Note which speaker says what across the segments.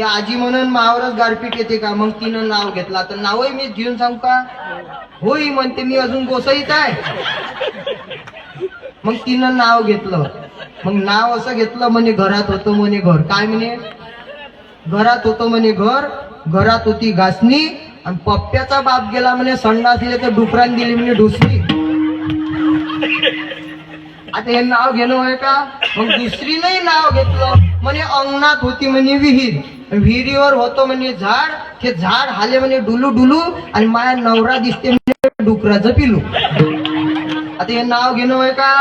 Speaker 1: की आजी म्हणून मावरच गारपीट येते का? मग तिनं नाव घेतला. तर नावही मी घेऊन सांगू का? होई म्हणते मी अजून गोसईत आहे. मग तिनं नाव घेतलं. मग नाव असं घेतलं म्हणे घरात होतं म्हणे घर. काय म्हणे? घरात होतं म्हणे घर. घरात होती घासणी. आणि पप्प्याचा बाप गेला म्हणे संडासले तर डुकरान दिली म्हणे ढुसली आता हे नाव घेणं होय का? मग दुसरीनंही नाव घेतलं. म्हणे अंगणात होती म्हणे विहीर. विहिरीवर होतो म्हणे झाड ते झाड हाले म्हणे डुलू डुलू आणि माया नवरा दिसते म्हणजे डुकराचं पिलू आता हे नाव घेणं होय का?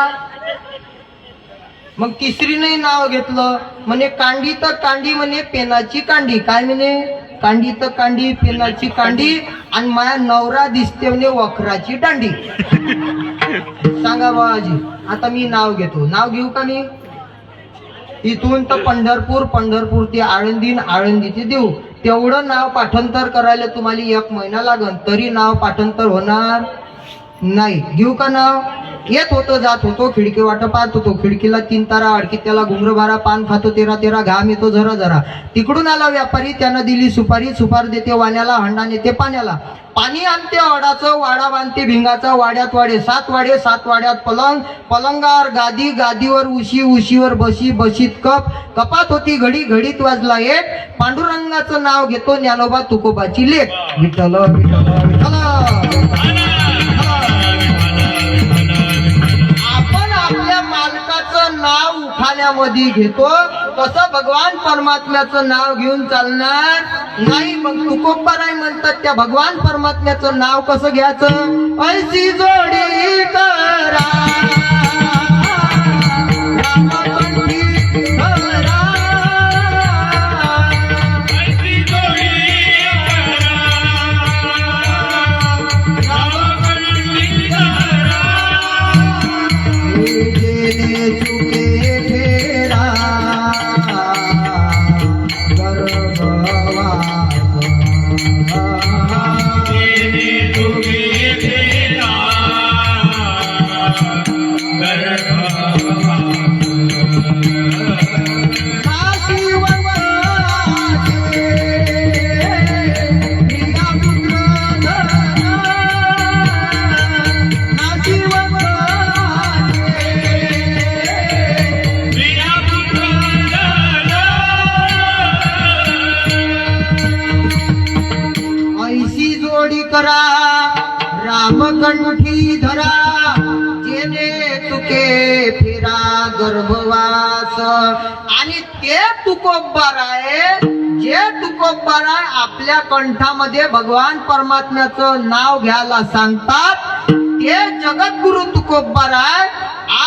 Speaker 1: मग तिसरीने नाव घेतलं. म्हणे कांडी तर कांडी म्हणे पेनाची कांडी. काय म्हणे? कांडी तर कांडी पेनाची कांडी आणि माया नवरा दिसते म्हणे वखराची दांडी. सांगा बाबाजी आता मी नाव घेतो. नाव घेऊ का मी? इथून तर पंढरपूर पंढरपूर ते आळंदी आळंदी ते देऊ तेवढं नाव पाठांतर करायला तुम्हाला एक महिना लागन तरी नाव पाठांतर होणार. नाही. घेऊ का ना? येत होतो जात होतो खिडकी वाट पाहत होतो. खिडकीला तीन तारा अडकीत त्याला घुंगर बारा पान खातो तेरा तेरा घाम येतो जरा जरा तिकडून आला व्यापारी त्यानं दिली सुपारी सुपार देते वाण्याला हंडा नेते पाण्याला. पाणी आणते अडाचं वाडा बांधते भिंगाचा वाड्यात वाडे सात वाडे सात वाड्यात पलंग. पलंगावर गादी गादीवर उशी उशीवर बशी बशीत कप. कपात होती घडी घडीत वाजला एक. पांडुरंगाचं नाव घेतो ज्ञानोबा तुकोबाची लेख. विठ्ठल विठ्ठल विठ्ठल. नाव उखाण्यामध्ये घेतो. तसं भगवान परमात्म्याचं नाव घेऊन चालणार नाही. मग तुकोबाराय म्हणतात त्या भगवान परमात्म्याचं नाव कसं घ्यायचं? ऐशी जोडी करा. करा. रामकंठी धरा. जेने तुके फिरा गर्भवास. आणि ते तुकोब्बार आहे. जे तुकोब्बार आहे आपल्या कंठामध्ये भगवान परमात्म्याचं नाव घ्यायला सांगतात. ते जगद्गुरु तुकोब्बार आहे.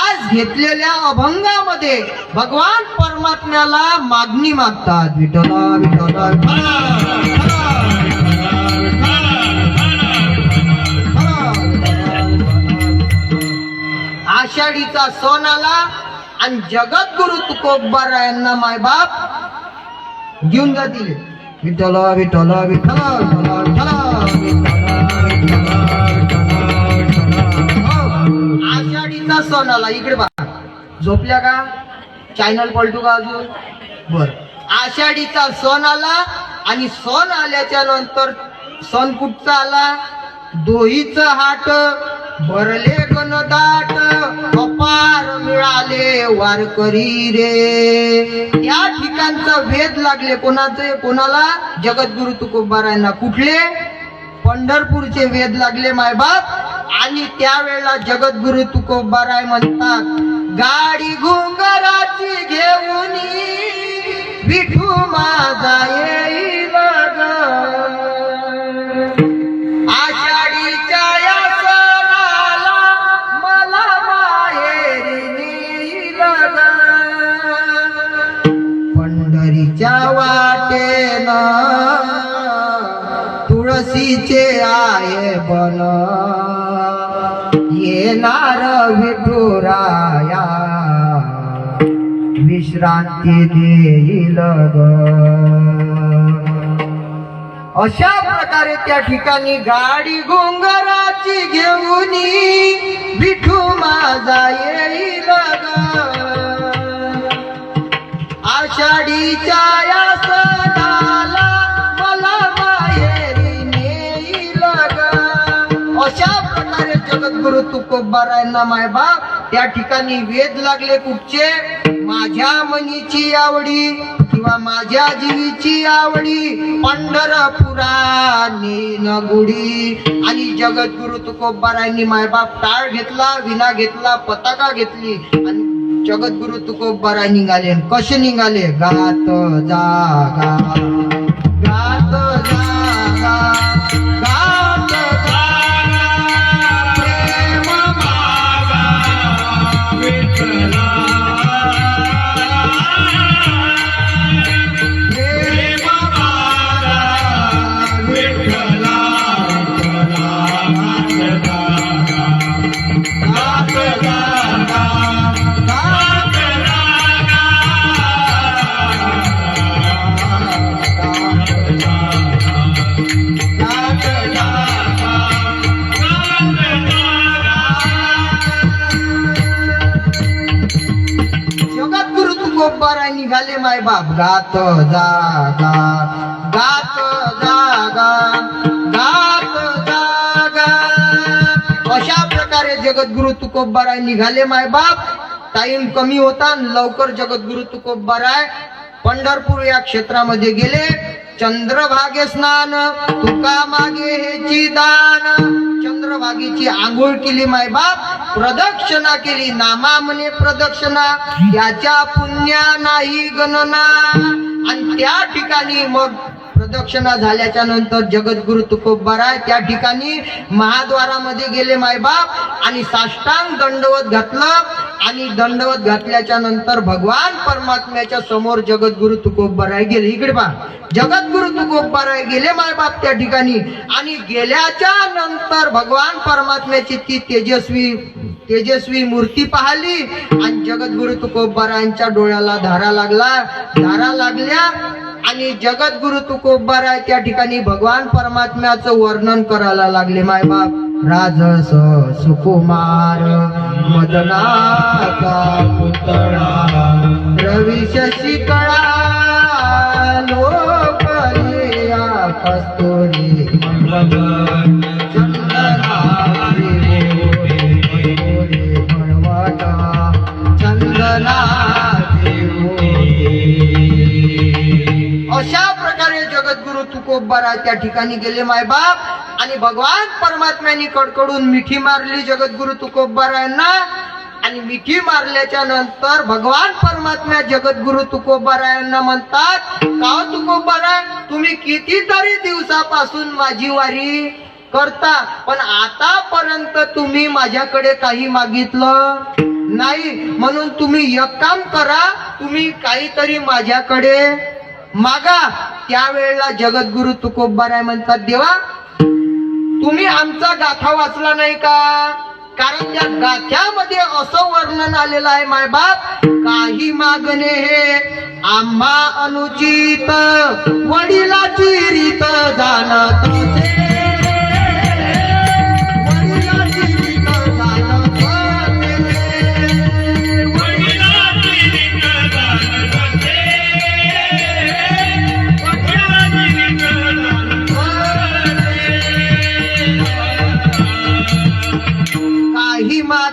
Speaker 1: आज घेतलेल्या अभंगामध्ये भगवान परमात्म्याला मागणी मागतात. विठला विठला आषाढीचा सण आला आणि जगद्गुरु तुकोबार यांना मायबाप घेऊन जातील. विठ्ठल विठ्ठल विठ्ठल विठ्ठल, आषाढीचा सण आला. इकडे बघा. झोपल्या का? चॅनल पलटू का अजून? बर. आषाढीचा सण आला आणि सण आल्याच्यानंतर सण कुठचा आला? दोहीच हाट भरले दाट अपार मिळाले वारकरी रे. या ठिकाणचा वेध लागले कोणाचे? कोणाला? जगद्गुरु तुकोबारायांना. कुठले? पंढरपूरचे वेध लागले मायबाप आणि त्यावेळेला जगद्गुरु तुकोबाराय म्हणतात गाडी घुंग क्रांती देईल अशा प्रकारे त्या ठिकाणी गाडी गोंगराची घेऊन विठू माझा येईल आषाढीच्या या सणाला मला माहेरी नेईल अशा प्रकारे जगद्गुरु माय मायबाप त्या ठिकाणी वेद लागले कुठचे? माझ्या मनीची आवडी किंवा माझ्या जीवीची आवडी. पंढरपुरानी न आणि जगद्गुरु तुकोबारांनी मायबाप टाळ घेतला विना घेतला पताका घेतली. आणि जगद्गुरु तुकोबाराय निघाले. कसे निघाले? गात जागा. गात गात जागा गात जागा गात जागा. अशा प्रकारे जगद्गुरु तुकोबाराय निघाले माय बाप. टाइम कमी होता लवकर जगद्गुरु तुकोबाराय पंढरपूर या क्षेत्रामध्ये गेले. चंद्रभागे स्नान तुका मागे हेची दान चंद्रभागेची आंघोळ केली मायबाप प्रदक्षिणा केली. नामा म्हणे प्रदक्षिणा याच्या पुण्या नाही गणना. आणि त्या ठिकाणी मग प्रदक्षिणा झाल्याच्यानंतर जगद्गुरु तुकोबाराय त्या ठिकाणी महाद्वारामध्ये गेले मायबाप आणि साष्टांग दंडवत घातलं आणि दंडवत घातल्याच्या नंतर भगवान परमात्म्याच्या समोर जगद्गुरु तुकोबाराय गेले. इकडे पहा. जगद्गुरु तुकोबाराय गेले मायबाप त्या ठिकाणी आणि गेल्याच्यानंतर भगवान परमात्म्याची ती तेजस्वी तेजस्वी मूर्ती पाहिली आणि जगद्गुरु तुकोबारायांच्या डोळ्याला धारा लागला. धारा लागल्या आणि जगद्गुरु तुकोबाराय त्या ठिकाणी भगवान परमात्म्याचं वर्णन करायला लागले मायबाप राजस सुकुमार मदनाचा पुतळा रवी शशिका जगद्गुरु त्या ठिकाणी गेले मायबाप आणि भगवान परमात्म्याने कडकडून मिठी मारली जगद्गुरु तुकोबारायांना. आणि मिठी मारल्याच्या नंतर भगवान परमात्म्या जगद्गुरु तुकोबारायांना म्हणतात का हो तुकोबाराय तुम्ही कितीतरी दिवसापासून माझी वारी करता पण आतापर्यंत तुम्ही माझ्याकडे काही मागितलं नाही. म्हणून तुम्ही एक काम करा तुम्ही काहीतरी माझ्याकडे मागा त्यावेळेला जगद्गुरु तुकोबाराय म्हणतात देवा तुम्ही आमचा गाथा वाचला नाही का? कारण त्या गाथ्यामध्ये असं वर्णन आलेलं आहे मायबाप काही मागणे हे आम्हा अनुचित वडिलाची रीत जाणत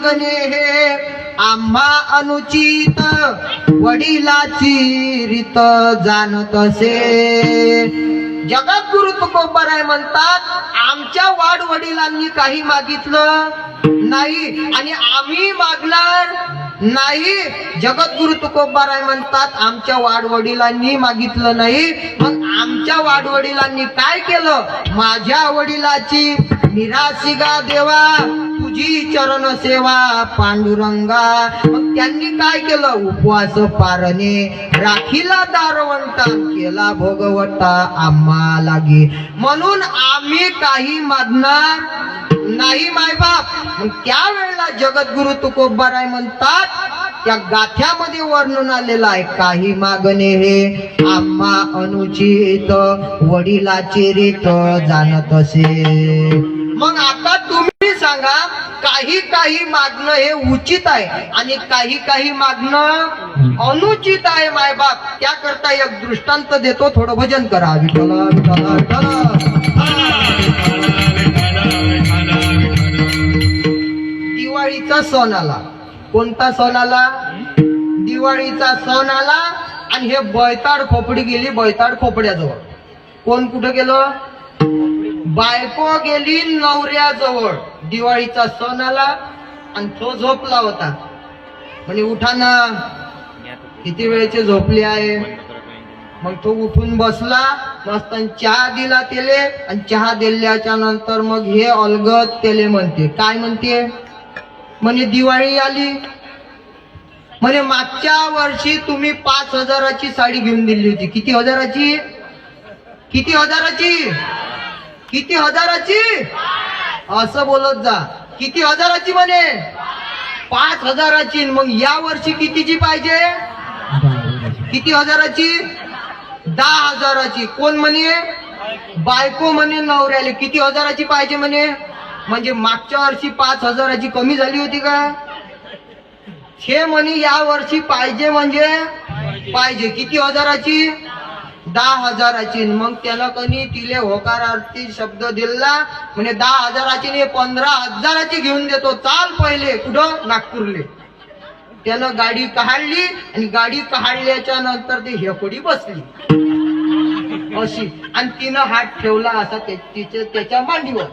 Speaker 1: काही हे आम्हा अनुचित वडिलाची रीत जाणत असे. जगद्गुरु तुकोबाराय म्हणतात आमच्या वाड वडिलांनी काही मागितलं नाही आणि आम्ही मागणार नाही. जगद्गुरु तुकोबाराय म्हणतात आमच्या वाडवडिलांनी मागितलं नाही. मग आमच्या वाडवडिलांनी काय केलं? माझ्या वडिलाची निराशिगा देवा तुझी चरण सेवा पांडुरंगा मग त्यांनी काय केलं? उपवास पारणे राखीला दारवंटा केला भोगवटा आम्हा लागे. म्हणून आम्ही काही मागणार नाही मायबाप मग त्यावेळेला जगद्गुरु तुकोबाराय म्हणतात त्या गाथ्यामध्ये वर्णन आलेलं आहे काही मागणे हे आम्हा अनुचित वडिलाचे रीत जाणत असे. मग आता तुम्ही सांगा काही काही मागणं हे उचित आहे आणि काही काही मागणं अनुचित आहे मायबाप त्याकरता एक दृष्टांत देतो थोडं भजन करा. विठ्ठल विठ्ठल. दिवाळीचा सण आला. कोणता सण आला? दिवाळीचा सण आला आणि हे बैताड खोपडी गेली बैताड खोपड्याजवळ. कोण कुठं गेलं? बायको गेली नवऱ्याजवळ. दिवाळीचा सण आला आणि तो झोपला होता. म्हणजे उठा ना किती वेळचे झोपले आहे? मग तो उठून बसला मस्त आणि चहा दिला त्याले आणि चहा दिल्याच्या नंतर मग हे अलगत त्याले म्हणते काय म्हणते? म्हणे दिवाळी आली. म्हणे मागच्या वर्षी तुम्ही पाच हजाराची साडी घेऊन दिली होती. किती हजाराची? किती हजाराची? किती हजाराची? असं बोलत जा. किती हजाराची म्हणे? पाच हजाराची. मग या वर्षी कितीची पाहिजे? किती हजाराची? दहा हजाराची. कोण म्हणे? बायको म्हणे नवऱ्याले. किती हजाराची पाहिजे म्हणे? म्हणजे मागच्या वर्षी पाच हजाराची कमी झाली होती का? हे म्हणे या वर्षी पाहिजे म्हणजे पाहिजे. किती हजाराची? दहा हजाराची. मग त्याला कनी तिले होकारार्थी शब्द दिला. म्हणजे दहा हजाराची नाही पंधरा हजाराची घेऊन देतो. चाल पहिले कुठं? नागपूरले. त्यानं गाडी काढली आणि गाडी काढल्याच्या नंतर ती हेकोडी बसली. अशी. आणि तिनं हात ठेवला असा तिच्या त्याच्या मांडीवर.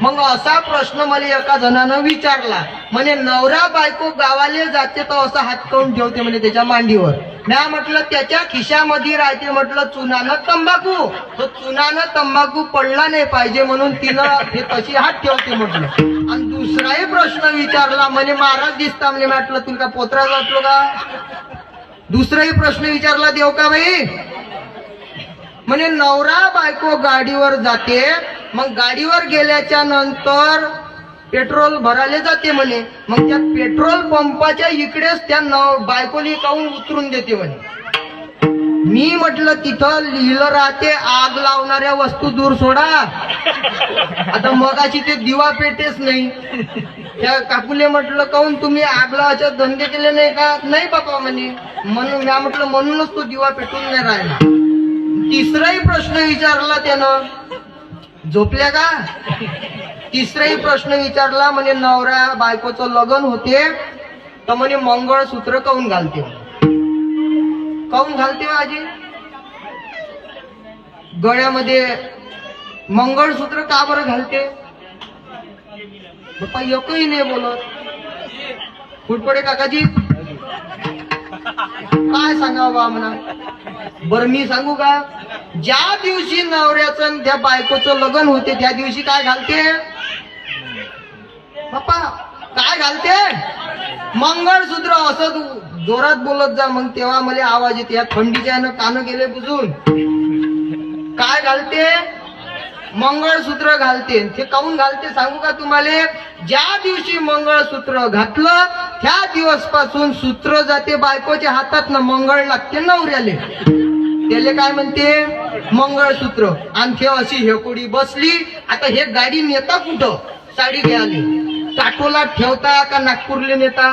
Speaker 1: मग असा प्रश्न मला एका जणानं विचारला. म्हणे नवरा बायको गावाले जाते तर असा हात करून ठेवते म्हणजे त्याच्या मांडीवर. म्या म्हटलं त्याच्या खिशामध्ये राहते. म्हटलं चुनानं तंबाखू. तो चुनानं तंबाखू पडला नाही पाहिजे म्हणून तिनं हे तशी हात ठेवते म्हटलं. आणि दुसराही प्रश्न विचारला म्हणे महाराज दिसता. म्हणजे म्हटलं तुला का पोत्रा जातो का? दुसराही प्रश्न विचारला देव का बाई? म्हणे नवरा बायको गाडीवर जाते मग गाडीवर गेल्याच्यानंतर पेट्रोल भरायला जाते म्हणे. मग त्या पेट्रोल पंपाच्या इकडेच त्या बायकोली काऊन उतरून देते म्हणे. मी म्हटलं तिथं लिहिलं राहते आग लावणाऱ्या वस्तू दूर सोडा. आता मगाची ते दिवा पेटेच नाही. त्या काकुले म्हटलं काऊन तुम्ही आग लावायचे धंदे केले नाही का? नाही बाबा म्हणे. म्हणून म्या म्हटलं म्हणूनच तो दिवा पेटून नाही राहिला. तिसराही प्रश्न विचारला त्यानं. झोपल्या का? तिसराही प्रश्न विचारला म्हणजे नवरा बायकोचं लग्न होते तर म्हणे मंगळसूत्र काऊन घालते? काऊन घालते हो आजी? गळ्यामध्ये मंगळसूत्र का बरं घालते? बाप्पा एकही नाही बोलत. फुटपडे काकाजी? काय सांगावं बा म्हणा बर मी सांगू का? ज्या दिवशी नवऱ्याचं त्या बायकोचं लग्न होते त्या दिवशी काय घालते? पप्पा काय घालते? मंगळसूत्र असं जोरात बोलत जा मग तेव्हा मला आवाज येते. या थंडीच्या यानं कान गेले बुजून काय घालते? मंगळसूत्र घालते. ते काऊन घालते सांगू का तुम्हाला? ज्या दिवशी मंगळसूत्र घातलं त्या दिवसपासून सूत्र जाते बायकोच्या हातात ना मंगळ लागते नवऱ्याले. त्याले काय म्हणते? मंगळसूत्र. आणि ते अशी हेकोडी बसली आता हे गाडी नेता कुठं? साडी घ्यायला. काटोला ठेवता का नागपूरले नेता?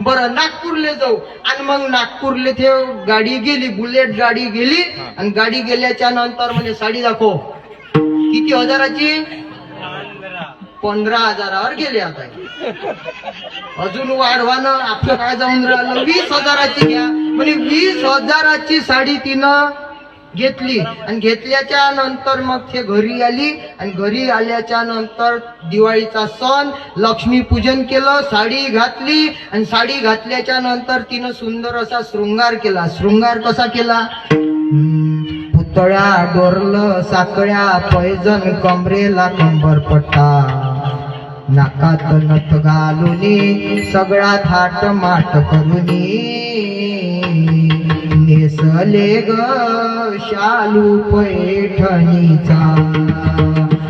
Speaker 1: बरं नागपूरले जाऊ. आणि मग नागपूरले ते गाडी गेली बुलेट गाडी गेली आणि गाडी गेल्याच्यानंतर म्हणजे साडी दाखव. किती हजाराची? पंधरा हजारावर गेले आता. अजून वाढवानं आपलं काय जाऊन राहिलं? वीस हजाराची घ्या. म्हणजे वीस हजाराची साडी तिनं घेतली. आणि घेतल्याच्या नंतर मग ते घरी आली. आणि घरी आल्याच्यानंतर दिवाळीचा सण लक्ष्मी पूजन केलं साडी घातली. आणि साडी घातल्याच्या नंतर तिनं सुंदर असा शृंगार केला. शृंगार कसा केला? पुतळ्या डोरल साकळ्या पैजन कमरेला कंबर पट्टा नाकात नथ घालूनी सगळा थाट माट करूनी. नेसले ग शालू पैठणीचा.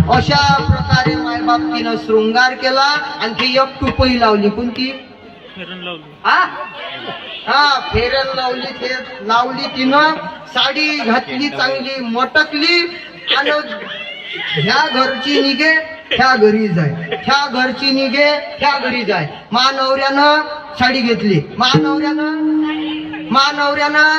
Speaker 1: अशा प्रकारे मायबाप तिनं शृंगार केला आणि ती एक टुपई लावली. कोणती? हा हा फेरन लावली ते लावली तिनं. साडी घातली चांगली मटकली. आणि ह्या घरची निघे ह्या घरी जाय. ह्या घरची निघे ह्या घरी जाय. मानवऱ्यानं साडी घेतली. मानवऱ्यानं मानवऱ्यानं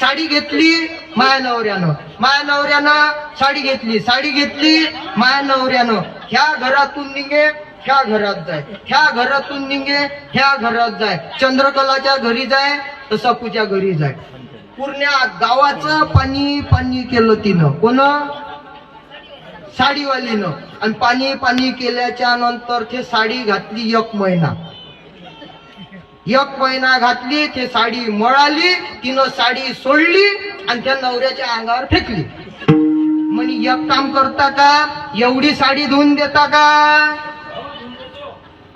Speaker 1: साडी घेतली माया नवऱ्यानं माया नवऱ्यानं साडी घेतली साडी घेतली माया नवऱ्यानं ह्या घरातून निघे ह्या घरात जाय. ह्या घरातून निघे ह्या घरात जाय. चंद्रकलाच्या घरी जाय तर सपूच्या घरी जाय. पूर्ण गावाचं पाणी पाणी केलं तिनं. कोण? साडीवालीनं. आणि पाणी पाणी केल्याच्यानंतर ते साडी घातली एक महिना. एक महिना घातली ते साडी मळाली तिनं साडी सोडली आणि त्या नवऱ्याच्या अंगावर फेकली. म्हणे एक काम करता का? एवढी साडी धुवून देता का?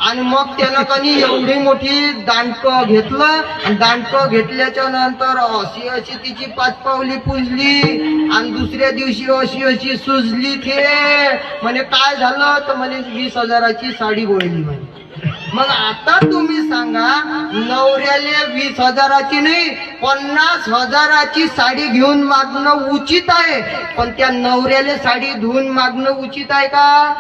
Speaker 1: आणि मग त्यानं कनी एवढी मोठी दांडकं घेतलं. आणि दांडकं घेतल्याच्या नंतर अशी अशी तिची पाच पावली पुजली. आणि दुसऱ्या दिवशी अशी अशी सुजली ते म्हणे काय झालं? तर म्हणे वीस हजाराची साडी गोळली म्हणे. मग आता तुम्ही सांगा नवऱ्याले वीस हजाराची नाही पन्नास हजाराची साडी घेऊन मागणं उचित आहे. पण त्या नवऱ्याले साडी धुवून मागणं उचित आहे का?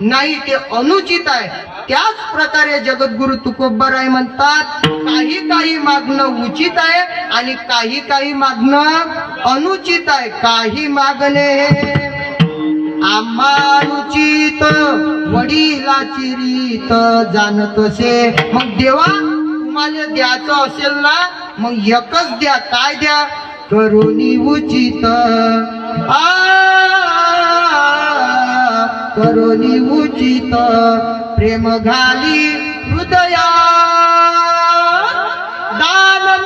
Speaker 1: नाही ते अनुचित आहे. त्याच प्रकारे जगद्गुरु तुकोबराय म्हणतात काही काही मागणं उचित आहे आणि काही काही मागणं अनुचित आहे. काही मागणे आम्हानुचित वडिलाची रीत जाणत असे. मग देवा तुम्हाला द्यायचं असेल ना मग एकच द्या. काय द्या? करुणी उचित. आ करोनी उचित प्रेम घाली हृदया. दान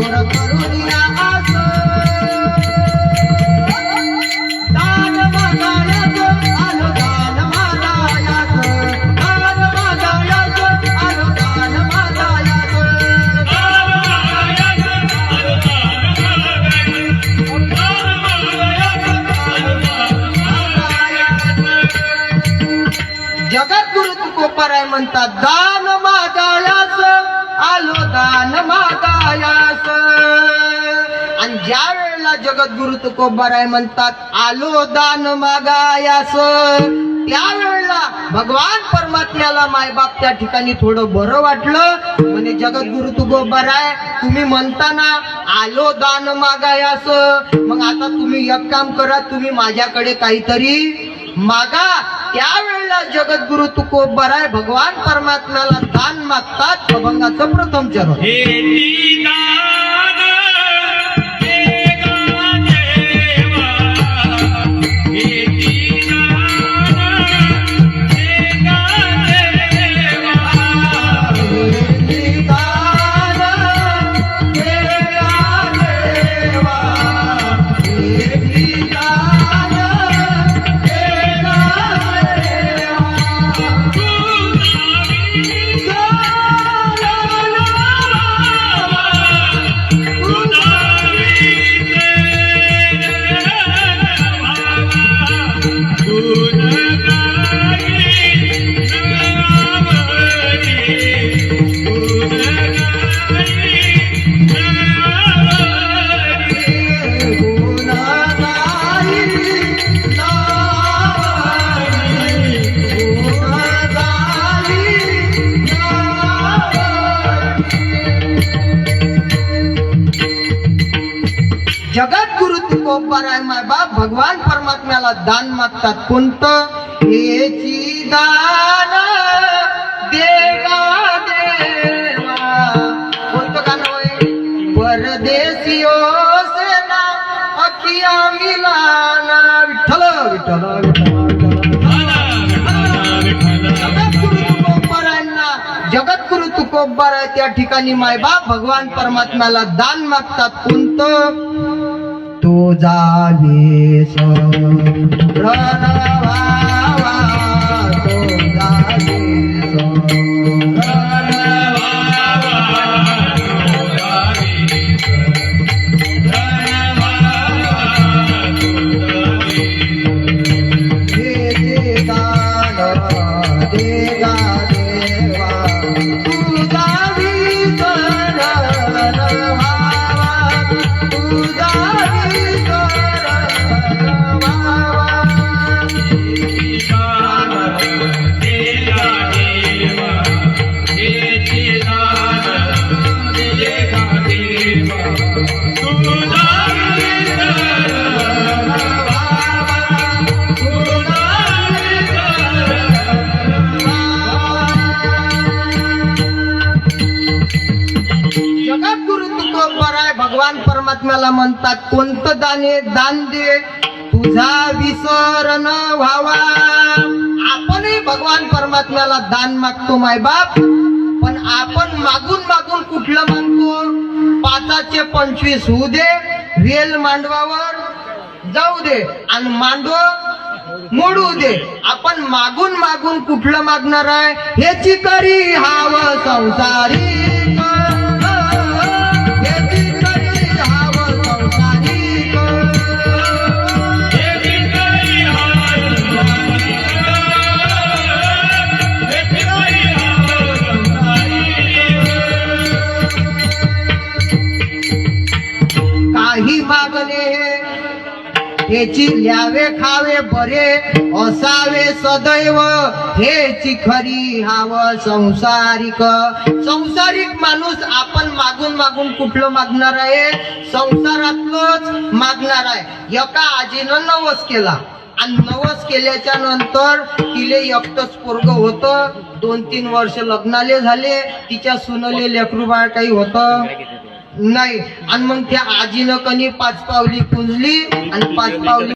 Speaker 1: जगद्गुरु जगद्गुरु तुकोपराय म्हणतात दान माझा आलो दान मागायास आणि ज्या वेळेला जगद्गुरु तुकोबराय म्हणतात आलो दान मागायास त्यावेळेला भगवान परमात्म्याला मायबाप त्या ठिकाणी थोडं बरं वाटलं. म्हणजे जगद्गुरु तुकोबराय तुम्ही म्हणताना आलो दान मागायास मग आता तुम्ही एक काम करा तुम्ही माझ्याकडे काहीतरी मागा. त्यावेळेला जगद्गुरु तुकोबराय भगवान परमात्म्याला दान मागतात अभंगाचं प्रथम चरण. जगद्गुरु तुकोबराय माय बाप. भगवान परमात्म्याला दान मागतात. कोणतं? हेची दान देगा देवा. कोणतं गाणं होय परदेशियो सेना अखिया मिलाना. विठ्ठल विठ्ठल जगद्गुरु तुकोबरायांना त्या ठिकाणी मायबाप भगवान परमात्म्याला दान मागतात. कोणतं? तो जावेस प्रणवावा परमात्म्याला म्हणतात कोणतं दाने दान दे तुझा विसर न व्हावा. आपणही भगवान परमात्म्याला दान मागतो मायबाप पण आपण मागून मागून कुठलं मागतो? पाचाचे पंचवीस होऊ दे वेल मांडवावर जाऊ दे आणि मांडव मोडू दे. आपण मागून मागून कुठलं मागणार आहे? ह्याची करी हाव संसारी. हेची ल्यावे खावे बरे असावे सदैव. हेची खरी हाव संसारिक. संसारिक माणूस आपण मागून मागून कुठलं मागणार आहे? संसारातलंच मागणार आहे. एका आजीनं नवस केला. आणि नवस केल्याच्यानंतर तिले एकटच पोरग होत. दोन तीन वर्ष लग्नाले झाले. तिच्या सुनले लेकरू बाळ काही होतं? नाही. आणि मग त्या आजीनं कणी पाच पावली पुंजली आणि पाच पावली